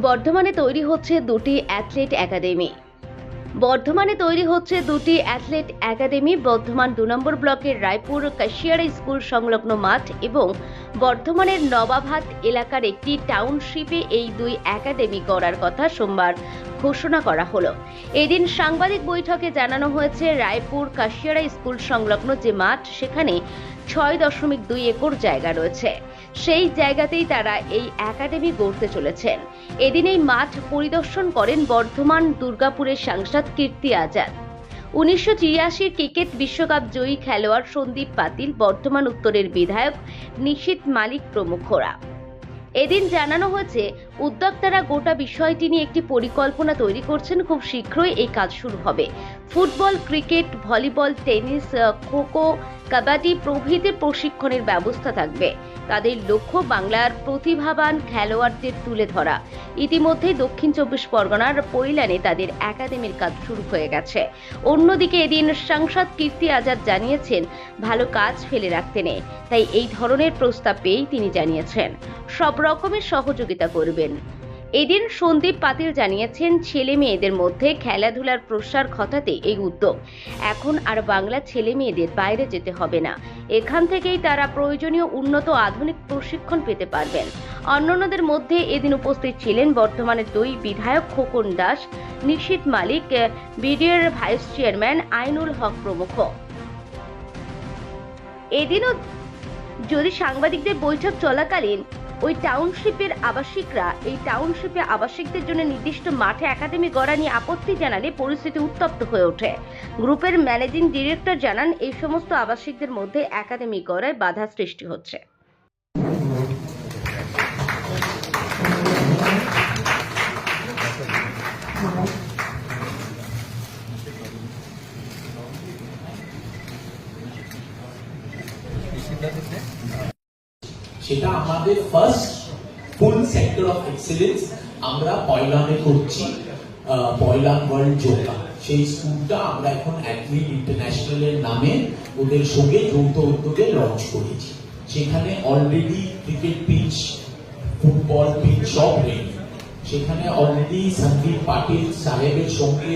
বর্ধমানে তৈরি হচ্ছে দুটি অ্যাথলেট একাডেমি। বর্ধমানে তৈরি হচ্ছে দুটি অ্যাথলেট একাডেমি, বর্ধমান দু নম্বর ব্লকের রায়পুর কাশিয়ারা স্কুল সংলগ্ন মাঠ এবং বর্ধমানের নবাবহাট এলাকার একটি টাউনশিপে এই দুই একাডেমি গড়ার কথা সোমবার ঘোষণা করা হলো। এদিন সাংবাদিক বৈঠকে জানানো হয়েছে, রায়পুর কাশিয়ারা স্কুল সংলগ্ন যে মাঠ, সেখানে ছয় দশমিক দুই একর জায়গা রয়েছে। সেই জায়গাতেই তারা এই একাডেমি গড়তে চলেছেন। এদিন এই মাঠ পরিদর্শন করেন বর্ধমান দুর্গাপুরের সাংসদ কীর্তি আজাদ। উনিশশো ক্রিকেট বিশ্বকাপ জয়ী খেলোয়াড় সন্দীপ পাতিল, বর্ধমান উত্তরের বিধায়ক নিশীত মালিক প্রমুখরা। এদিন জানানো হয়েছে, উদ্যোক্তারা গোটা বিষয়টি নিয়ে একটি পরিকল্পনা তৈরি করছেন, খুব শীঘ্রই এই কাজ শুরু হবে। Football, cricket, volleyball, tennis kho kho, kabaddi প্রভৃতির প্রশিক্ষণের ব্যবস্থা থাকবে। তাদের লক্ষ্য বাংলার প্রতিভাবান খেলোয়াড়দের তুলে ধরা। ইতিমধ্যেই দক্ষিণ চব্বিশ পরগনার পৈলানে তাদের একাডেমির কাজ শুরু হয়ে গেছে। অন্যদিকে এদিন সাংসদ কীর্তি আজাদ জানিয়েছেন, ভালো কাজ ফেলে রাখতে নেই। তাই এই ধরনের প্রস্তাব পেয়েই তিনি জানিয়েছেন, সব রকমের সহযোগিতা করবেন। এদিন সন্দীপ পাতিল জানিয়েছেন, ছেলে মেয়েদের মধ্যে খেলাধুলার প্রসার ঘটাতে এই উদ্যোগ। এখন আর বাংলা ছেলে মেয়েদের বাইরে যেতে হবে না। এখান থেকেই তারা প্রয়োজনীয় উন্নত আধুনিক প্রশিক্ষণ পেতে পারবেন। অন্যান্যদের মধ্যে এদিন উপস্থিত ছিলেন বর্তমানের দুই বিধায়ক Khokon Das, Nishith Malik, BDR vice chairman Ainul Haque প্রমুখ। এদিনও যদি সাংবাদিকদের বৈঠক চলাকালীন ওই টাউনশিপের আবাসিকরা, এই টাউনশিপে আবাসিকদের জন্য নির্দিষ্ট মাঠে একাডেমি গড়া নিয়ে আপত্তি জানালে পরিস্থিতি উত্তপ্ত হয়ে ওঠে। গ্রুপের ম্যানেজিং ডিরেক্টর জানান, এই সমস্ত আবাসিকদের মধ্যে একাডেমি গড়ায় বাধা সৃষ্টি হচ্ছে। সেটা আমাদের first full sector of excellence আমরা পয়লামে করছি পয়লাম ওয়ার্ল্ড যোগা সেই স্কুলটা আমরা এখন অ্যাথলিট ইন্টারন্যাশনালের নামে ওদের সঙ্গে যৌথ উদ্যোগে লঞ্চ করেছি। সেখানে already cricket pitch football pitch সব রেডি সেখানে অলরেডি সন্দীপ পাটিল সাহেবের সঙ্গে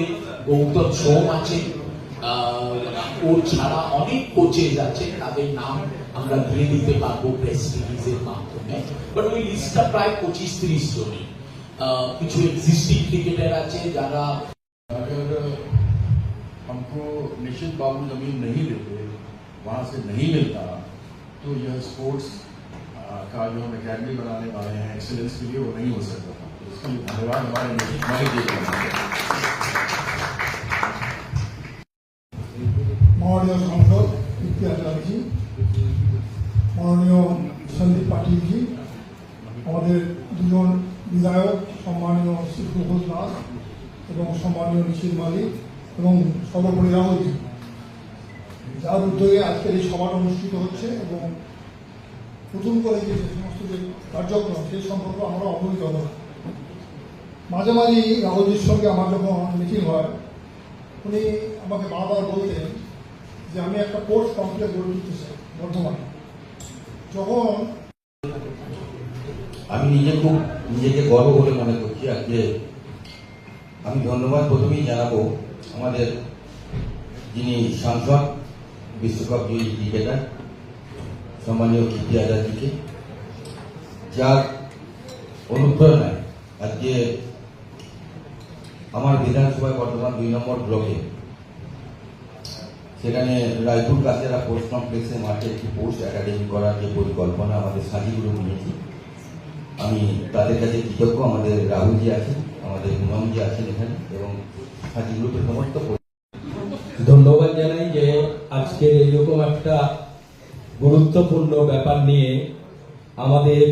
গৌতম সোম আছে। আহ, ওর ছাড়া অনেক কোচেস আছে তাদের নাম আমরা দিয়ে দিতে পারবো প্রেস রিলিজের মাধ্যমে বাট ওই লিস্টটা প্রায় পঁচিশ ত্রিশ জনের আহ, কিছু এক্সিস্টিং ক্রিকেটার আছে যারা अगर हमको निश्चित बाबू जमीन नहीं देते वहाँ से नहीं मिलता तो यह स्पोर्ट्स का जो हम अकेडमी बनाने वाले हैं एक्सीलेंस के लिए वो नहीं हो सकता था तो इसके लिए धन्यवाद हमारे निश्चित मालिक সম্মানীয় মালিক এবং সর্বোপরি রাহুলজি যার উদ্যোগে আজকের এই সভাটা অনুষ্ঠিত হচ্ছে এবং নতুন করে যে সমস্ত যে কার্যক্রম, সেই সম্পর্কে আমরা অবহিত হব। মাঝে মাঝেই রাহুলজির সঙ্গে আমার যখন মিটিং হয়, উনি আমাকে বারবার বলতেন যে আমি একটা কোর্স কমপ্লেক্স গড়ে তুলতে চাই বর্ধমানে। যখন আমি নিজে খুব নিজেকে গর্ব বলে মনে করছি আজকে আমি ধন্যবাদ প্রথমেই জানাব আমাদের যিনি সাংসদ, বিশ্বকাপ জয়ী ক্রিকেটার, সম্মানীয় কীর্তি আজাদিকে যার অনুপ্রেরণায় আজকে আমার বিধানসভায় বর্তমান দুই নম্বর ব্লকে সেখানে রায়পুর কাছেরা পোস্ট কমপ্লেক্সের মাঠে একটি পোস্ট একাডেমি করার যে পরিকল্পনা আমাদের সাজিগুলো নিয়েছি আমি তাদের কাছে কৃতজ্ঞ, আমাদের রাহুলজি আছেন, আমাদের পুনমজি আছেন এখানে, এবং গ্রুপের সমস্ত ধন্যবাদ জানাই যে আজকের এইরকম একটা গুরুত্বপূর্ণ ব্যাপার নিয়ে আমাদের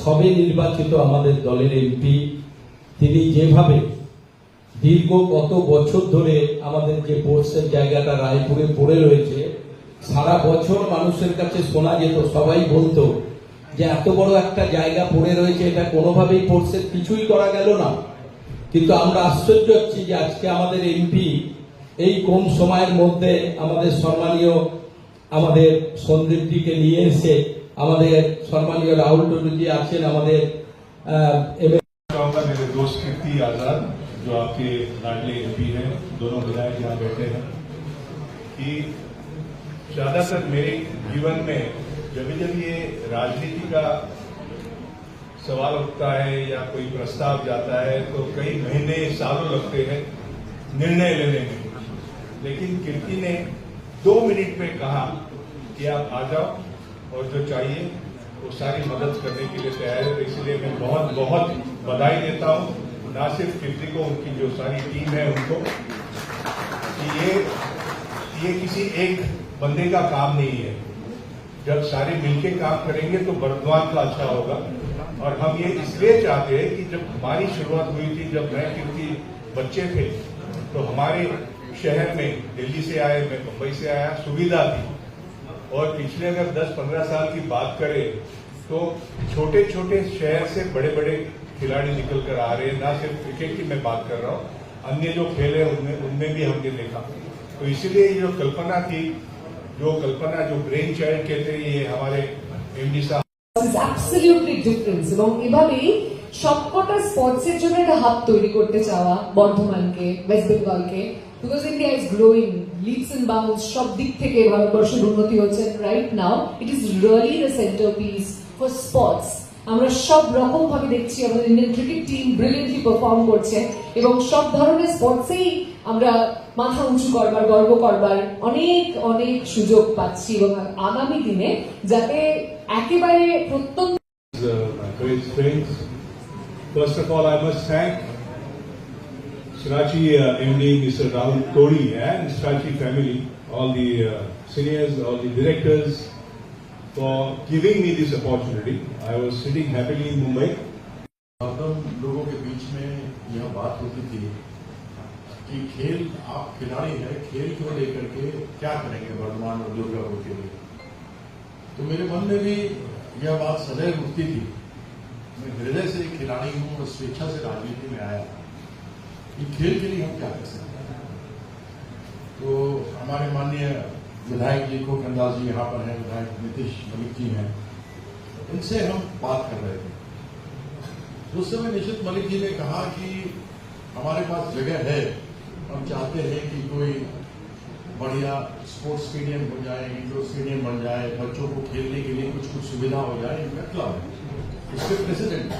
সবে নির্বাচিত আমাদের দলের এমপি, তিনি যেভাবে দীর্ঘ কত বছর ধরে আমাদের যে পোর্টসের জায়গাটা রায়পুরে পড়ে রয়েছে, সারা বছর মানুষের কাছে শোনা যেত, সবাই বলতো যে এত বড় একটা জায়গা পড়ে রয়েছে এটা কোনোভাবেই পোর্টসের কিছুই করা গেল না কিন্তু আমরা আশ্চর্য হচ্ছি যে আজকে আমাদের এমপি এই কম সময়ের মধ্যে আমাদের সম্মানীয় আমাদের সন্দীপজিকে নিয়ে এসে আমাদের সম্মানীয় রাহুল টুডুজি আছেন আমাদের আহ, এম चाहूंगा आपके लाडले एमपी हैं दोनों विधायक यहाँ बैठे हैं कि ज़्यादातर मेरे जीवन में जब जब ये राजनीति का सवाल उठता है या कोई प्रस्ताव जाता है तो कई महीने, सालों लगते हैं निर्णय लेने में। लेकिन कीर्ति ने दो मिनट में कहा कि आप आ जाओ और जो चाहिए, वो सारी मदद करने के लिए तैयार है। इसलिए मैं बहुत बहुत बधाई देता हूँ, ना सिर्फ़ कीर्ति को, उनकी जो सारी टीम है, उनको, कि ये ये किसी एक बंदे का काम नहीं है। जब सारे मिलके काम करेंगे तो वर्तमान का अच्छा होगा। और हम ये इसलिए चाहते हैं कि जब हमारी शुरुआत हुई थी, जब मैं क्योंकि बच्चे थे तो हमारे शहर में, दिल्ली से आए, मैं मुंबई से आया, सुविधा थी। और पिछले अगर 10-15 साल की बात करें तो छोटे छोटे शहर से बड़े बड़े खिलाड़ी निकल कर आ रहे हैं। ना सिर्फ़ क्रिकेट की मैं बात कर रहा हूँ, अन्य जो खेल है, उनमें उनमें भी हमने देखा। तो इसीलिए जो कल्पना थी जो कल्पना जो ब्रेन चाइल्ड कहते हैं ये हमारे एमडी साहब is absolutely different এবং এভাবেই সবকটা স্পোর্টস এর জন্য একটা হাব তৈরি করতে চাওয়া বর্ধমানকে west বেঙ্গলকে because India is growing leaps and bounds সব দিক থেকে ভারতবর্ষের উন্নতি হচ্ছে right now it is really the centre piece for sports আমরা সব রকম ভাবে দেখছি আমাদের Indian cricket team brilliantly perform করছে এবং সব ধরনের স্পোর্টসেই আমরা মাথা উঁচু করবার গর্ব করবার অনেক অনেক সুযোগ পাচ্ছি এবং আগামী দিনে যাতে একেবারে প্রত্যন্ত. First of all, I must thank Srachi uh, MD, Mr. Rahul Todi and Srachi family, all the uh, seniors, all the directors for giving me this opportunity. I was sitting happily in Mumbai. हरदम लोगों के बीच में यह बात होती थी कि खेल, आप खिलाड़ी हैं, खेल को लेकर के क्या करेंगे वर्धमान और दुर्गापुर के लिए तो मेरे मन में भी यह बात सदैव उठती थी मैं हृदय से खिलाड़ी हूँ और स्वेच्छा से राजनीति में आया कि खेल के लिए हम क्या कर सकते हैं तो हमारे माननीय विधायक जी को कंदास जी यहाँ पर हैं, विधायक नीतीश मलिक जी हैं। इनसे हम बात कर रहे थे। उस समय निशित मलिक जी ने कहा कि हमारे पास जगह है। हम चाहते हैं कि कोई बढ़िया स्पोर्ट्स स्टेडियम बन जाए इंडोर स्टेडियम बन जाए, बच्चों को खेलने के लिए कुछ कुछ सुविधा हो जाए, इनका क्लब है। इसके प्रेसिडेंट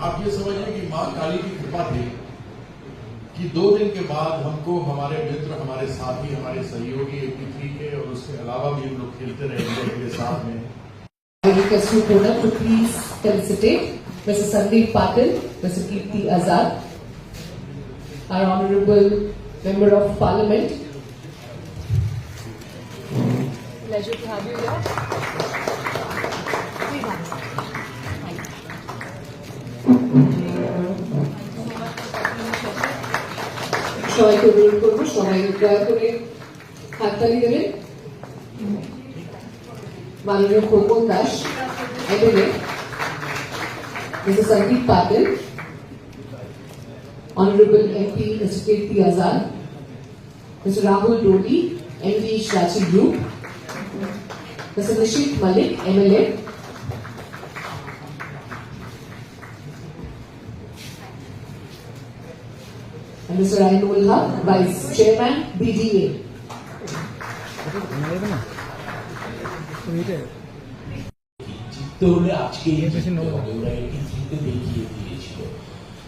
आप ये समझिए कि माँ काली की कृपा थी। कि दो दिन के बाद हमको हमारे मित्र हमारे साथी हमारे सहयोगी एपी थ्री के और उसके अलावा भी हम लोग खेलते रहेंगे साथ में। Sandeep Patil Kirti Azad are honourable member of parliament সবাইকে অনুরোধ করবো সবাই দয়া করে হাততালি দেবেন মাননীয় Khokon Das MLA Mr. Sandeep Patil, Honorable MP Mr. Kirti Azad, Mr. Rahul Dodi, MD Shrachi Group, Mr. Nishit Malik, MLA, Mr. Ainul Haq, Vice Chairman, BDA. জিততে হলে আজকে দেখিয়ে দিয়েছিল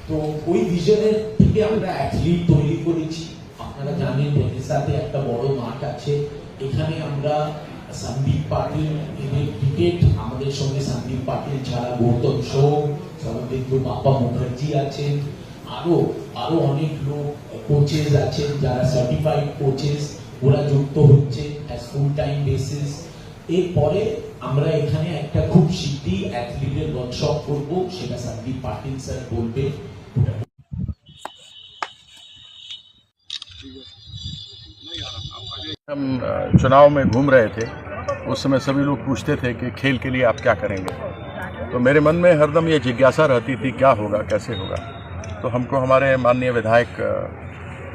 তো ওই ভিশনের থেকে আমরা অ্যাথলিট তৈরি করেছি আপনারা জানেন ভেনেসাতে একটা বড় মাঠ আছে এখানে আমরা সন্দীপ পাটিল এদের ক্রিকেট আমাদের সঙ্গে সন্দীপ পাটিল ছাড়া গৌতম সোম সৌমিত্র বাপ্পা মুখার্জি আছেন আরো আরো অনেক লোক কোচেস আছেন যারা সার্টিফাইড কোচেস ওরা যুক্ত হচ্ছে ফুল টাইম বেসিস এরপরে আমরা এখানে একটা খুব শীঘ্রই অ্যাথলিটের ওয়ার্কশপ করব সেটা সন্দীপ পাটিল স্যার বলবে हम अ, चुनाव में घूम रहे थे उस समय सभी लोग पूछते थे कि खेल के लिए आप क्या करेंगे तो मेरे मन में हरदम ये जिज्ञासा रहती थी क्या होगा कैसे होगा तो हमको हमारे माननीय विधायक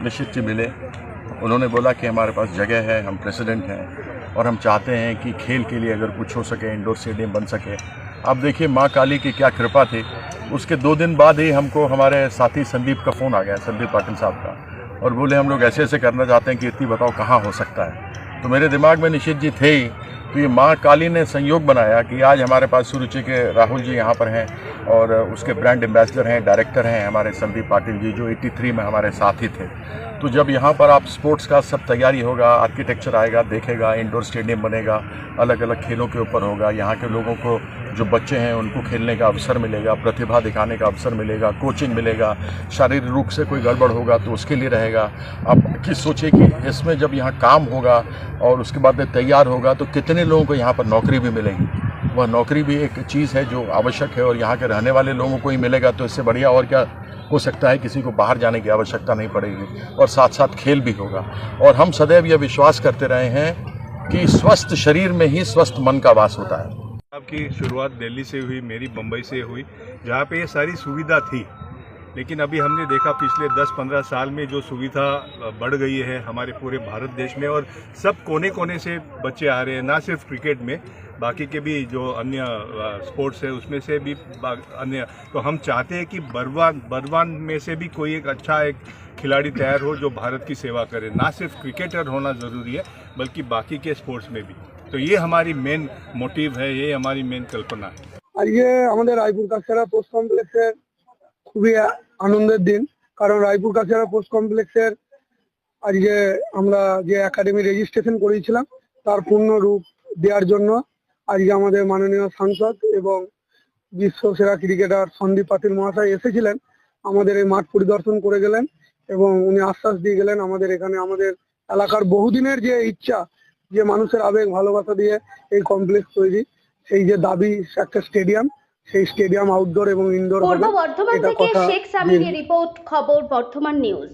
निश्चित जी मिले। उन्होंने बोला कि हमारे पास जगह है, हम प्रेसिडेंट हैं और हम चाहते हैं कि खेल के लिए अगर कुछ हो सके, इंडोर स्टेडियम बन सके। आप देखिए माँ काली की क्या कृपा थी। उसके दो दिन बाद ही हमको हमारे साथी संदीप का फ़ोन आ गया, संदीप पाटिल साहब का। और बोले, हम लोग ऐसे ऐसे करना चाहते हैं कि इतनी बताओ कहाँ हो सकता है? तो मेरे दिमाग में निशित जी थे ही तो ये माँ काली ने संयोग बनाया कि आज हमारे पास सुरुचि के राहुल जी यहाँ पर हैं और उसके ब्रांड एम्बेसडर हैं, डायरेक्टर हैं हमारे संदीप पाटिल जी, जो 83 में हमारे साथी थे। तो जब यहाँ पर आप स्पोर्ट्स का सब तैयारी होगा, आर्किटेक्चर आएगा, देखेगा इंडोर स्टेडियम बनेगा अलग अलग खेलों के ऊपर होगा, यहाँ के लोगों को, जो बच्चे हैं, उनको खेलने का अवसर मिलेगा, प्रतिभा दिखाने का अवसर मिलेगा कोचिंग मिलेगा, शारीरिक रूप से कोई गड़बड़ होगा तो उसके लिए रहेगा। आप कि सोचिए कि इसमें जब यहाँ काम होगा और उसके बाद में तैयार होगा तो कितने लोगों को यहाँ पर नौकरी भी मिलेगी। वह नौकरी भी एक चीज़ है जो आवश्यक है और यहाँ के रहने वाले लोगों को ही मिलेगा तो इससे बढ़िया और क्या हो सकता है किसी को बाहर जाने की आवश्यकता नहीं पड़ेगी और साथ साथ खेल भी होगा। और हम सदैव यह विश्वास करते रहे हैं कि स्वस्थ शरीर में ही स्वस्थ मन का वास होता है। आपकी शुरुआत दिल्ली से हुई, मेरी बम्बई से हुई, जहाँ पे ये सारी सुविधा थी। लेकिन अभी हमने देखा पिछले 10-15 साल में जो सुविधा बढ़ गई है हमारे पूरे भारत देश में और सब कोने कोने से बच्चे आ रहे हैं, ना सिर्फ़ क्रिकेट में, बाकी के भी जो अन्य स्पोर्ट्स है उसमें से भी अन्य तो हम चाहते हैं कि बरवान बरवान में से भी कोई एक अच्छा एक खिलाड़ी तैयार हो जो भारत की सेवा करे। ना सिर्फ़ क्रिकेटर होना ज़रूरी है, बल्कि बाकी के स्पोर्ट्स में भी। तो ये हमारी मेन मोटिव है, ये हमारी मेन कल्पना है। ये हमारे रायपुर का सारा पोस्ट कॉम्प्लेक्स है খুবই আনন্দের দিন। কারণ রায়পুর কাছাড়া পোস্ট কমপ্লেক্সের আজকে আমরা যে একাডেমি রেজিস্ট্রেশন করিয়েছিলাম তার পূর্ণ রূপ দেওয়ার জন্য আজকে আমাদের মাননীয় সাংসদ এবং বিশ্ব সেরা ক্রিকেটার সন্দীপ পাতিল মহাশয় এসেছিলেন, আমাদের এই মাঠ পরিদর্শন করে গেলেন এবং উনি আশ্বাস দিয়ে গেলেন আমাদের এখানে, আমাদের এলাকার বহুদিনের যে ইচ্ছা, যে মানুষের আবেগ, ভালোবাসা দিয়ে এই কমপ্লেক্স তৈরি, সেই যে দাবি, একটা স্টেডিয়াম সেই স্টেডিয়াম আউটডোর এবং ইনডোর পূর্ব বর্ধমান থেকে শেখ সামিরের রিপোর্ট খবর বর্ধমান নিউজ